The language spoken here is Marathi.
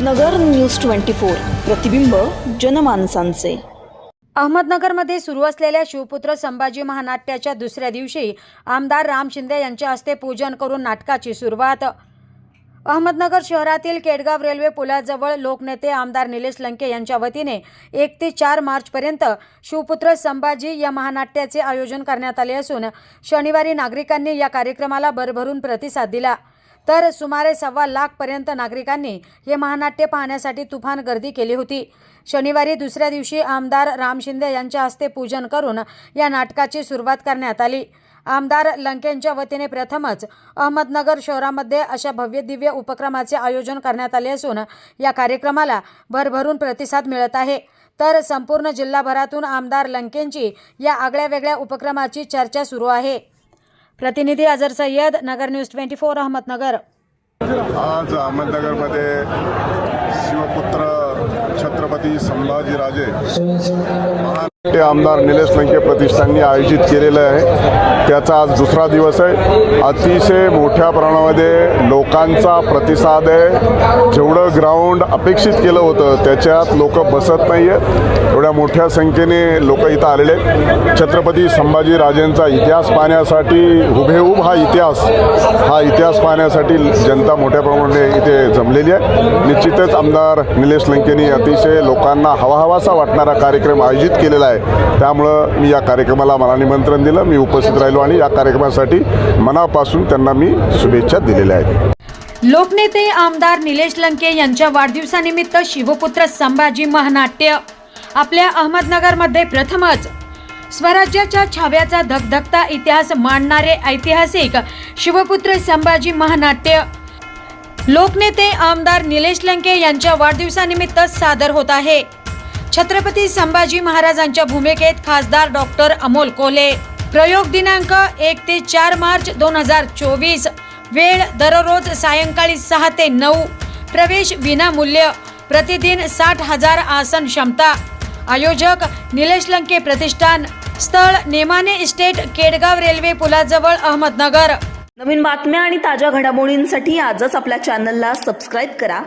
नगर न्यूज ट्वेंटी फोर. प्रतिबिंब जनमानसांचे. अहमदनगरमध्ये सुरू असलेल्या शिवपुत्र संभाजी महानाट्याच्या दुसऱ्या दिवशी आमदार राम शिंदे यांच्या हस्ते पूजन करून नाटकाची सुरुवात. अहमदनगर शहरातील केडगाव रेल्वे पुलाजवळ लोकनेते आमदार निलेश लंके यांच्या वतीने एक ते चार मार्चपर्यंत शिवपुत्र संभाजी या महानाट्याचे आयोजन करण्यात आले असून शनिवारी नागरिकांनी या कार्यक्रमाला भरभरून प्रतिसाद दिला. तर सुमारे सव्वा लाखपर्यंत नागरिकांनी हे महानाट्य पाहण्यासाठी तुफान गर्दी केली होती. शनिवारी दुसऱ्या दिवशी आमदार राम शिंदे यांच्या हस्ते पूजन करून या नाटकाची सुरुवात करण्यात आली. आमदार लंकेंच्या वतीने प्रथमच अहमदनगर शहरामध्ये अशा भव्य दिव्य उपक्रमाचे आयोजन करण्यात आले असून या कार्यक्रमाला भरभरून प्रतिसाद मिळत आहे. तर संपूर्ण जिल्हाभरातून आमदार लंकेंची या आगळ्या वेगळ्या उपक्रमाची चर्चा सुरू आहे. प्रतिनिधी Azhar Sayyad Nagar news twenty four Ahmednagar. आज अहमदनगरमध्ये शिवपुत्र छत्रपती संभाजीराजे ते आमदार निलेश लंके प्रतिष्ठाननी आयोजित केलेलं आहे. त्याचा आज दुसरा दिवस आहे. अतिशय मोठ्या प्रमाणामध्ये लोकांचा प्रतिसाद आहे. जेवढं ग्राउंड अपेक्षित केलं होतं त्याच्यात लोक बसत नाही आहेत एवढ्या मोठ्या संख्येने लोक इथं आलेले आहेत. छत्रपती संभाजीराजेंचा इतिहास पाहण्यासाठी हुबेहूब हा इतिहास हा इतिहास पाहण्यासाठी जनता मोठ्या प्रमाणाने इथे जमलेली आहे. निश्चितच आमदार निलेश लंकेनी अतिशय लोकांना हवाहवासा वाटणारा कार्यक्रम आयोजित केलेला आहे. आहे त्यामुळं मी या कार्यक्रमाला मला निमंत्रण दिलं. मी उपस्थित राहिलो आणि या कार्यक्रमासाठी मनापासून त्यांना मी शुभेच्छा दिलेल्या आहेत. लोकनेते आमदार निलेश लंके यांच्या वाढदिवसानिमित्त शिवपुत्र संभाजी महानाट्य. आपल्या अहमदनगरमध्ये प्रथमच स्वराज्याच्या छाव्याचा धगधगता इतिहास मांडणारे ऐतिहासिक शिवपुत्र संभाजी महानाट्य. लोकनेते आमदार निलेश लंके यांच्या वाढदिवसानिमित्त सादर होत आहे. छत्रपती संभाजी महाराजांच्या भूमिकेत खासदार डॉक्टर अमोल कोले प्रयोग दिनांक एक ते चार मार्च दोन हजार चोवीस. वेळ दररोज सायंकाळी सहा ते नऊ. प्रवेश विनामूल्य. प्रतिदिन साठ हजार आसन क्षमता. आयोजक निलेश लंके प्रतिष्ठान. स्थळ नेमाने इस्टेट केडगाव रेल्वे पुलाजवळ अहमदनगर. नवीन बातम्या आणि ताज्या घडामोडींसाठी आजच आपल्या चॅनलला सबस्क्राईब करा.